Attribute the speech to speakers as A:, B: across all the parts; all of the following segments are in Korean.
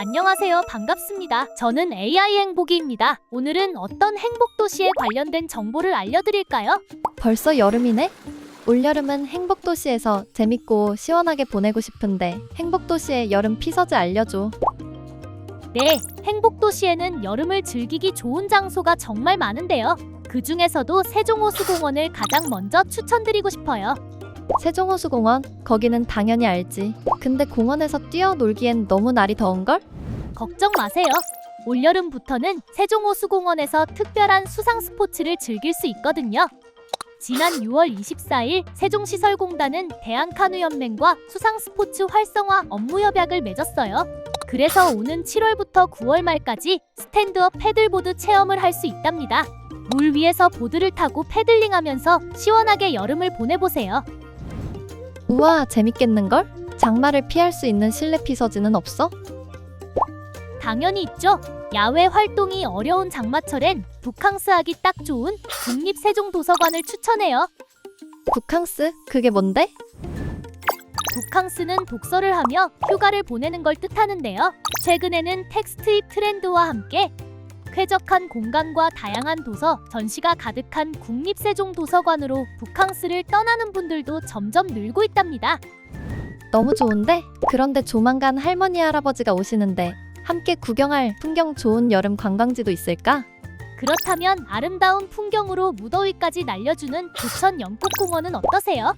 A: 안녕하세요. 반갑습니다. 저는 AI 행복이입니다. 오늘은 어떤 행복 도시에 관련된 정보를 알려드릴까요?
B: 벌써 여름이네? 올여름은 행복도시에서 재밌고 시원하게 보내고 싶은데 행복도시의 여름 피서지 알려줘.
A: 네, 행복 도시에는 여름을 즐기기 좋은 장소가 정말 많은데요. 그 중에서도 세종호수공원을 가장 먼저 추천드리고 싶어요.
B: 세종호수공원? 거기는 당연히 알지. 근데 공원에서 뛰어놀기엔 너무 날이 더운걸?
A: 걱정 마세요. 올여름부터는 세종호수공원에서 특별한 수상 스포츠를 즐길 수 있거든요. 지난 6월 24일 세종시설공단은 대한카누연맹과 수상스포츠 활성화 업무 협약을 맺었어요. 그래서 오는 7월부터 9월 말까지 스탠드업 패들보드 체험을 할 수 있답니다. 물 위에서 보드를 타고 패들링하면서 시원하게 여름을 보내보세요.
B: 우와, 재밌겠는걸? 장마를 피할 수 있는 실내 피서지는 없어?
A: 당연히 있죠. 야외 활동이 어려운 장마철엔 북캉스 하기 딱 좋은 국립세종도서관을 추천해요.
B: 북캉스? 그게 뭔데?
A: 북캉스는 독서를 하며 휴가를 보내는 걸 뜻하는데요. 최근에는 텍스트입 트렌드와 함께 쾌적한 공간과 다양한 도서, 전시가 가득한 국립세종도서관으로 북캉스를 떠나는 분들도 점점 늘고 있답니다.
B: 너무 좋은데? 그런데 조만간 할머니 할아버지가 오시는데 함께 구경할 풍경 좋은 여름 관광지도 있을까?
A: 그렇다면 아름다운 풍경으로 무더위까지 날려주는 조천 연꽃공원은 어떠세요?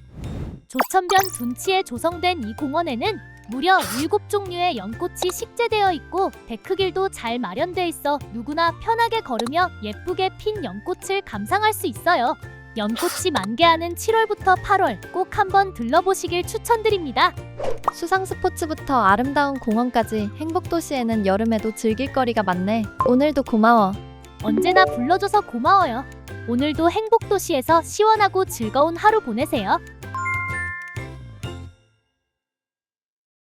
A: 조천변 둔치에 조성된 이 공원에는 무려 7종류의 연꽃이 식재되어 있고 데크길도 잘 마련돼 있어 누구나 편하게 걸으며 예쁘게 핀 연꽃을 감상할 수 있어요. 연꽃이 만개하는 7월부터 8월 꼭 한번 들러보시길 추천드립니다.
B: 수상 스포츠부터 아름다운 공원까지 행복도시에는 여름에도 즐길 거리가 많네. 오늘도 고마워.
A: 언제나 불러줘서 고마워요. 오늘도 행복도시에서 시원하고 즐거운 하루 보내세요.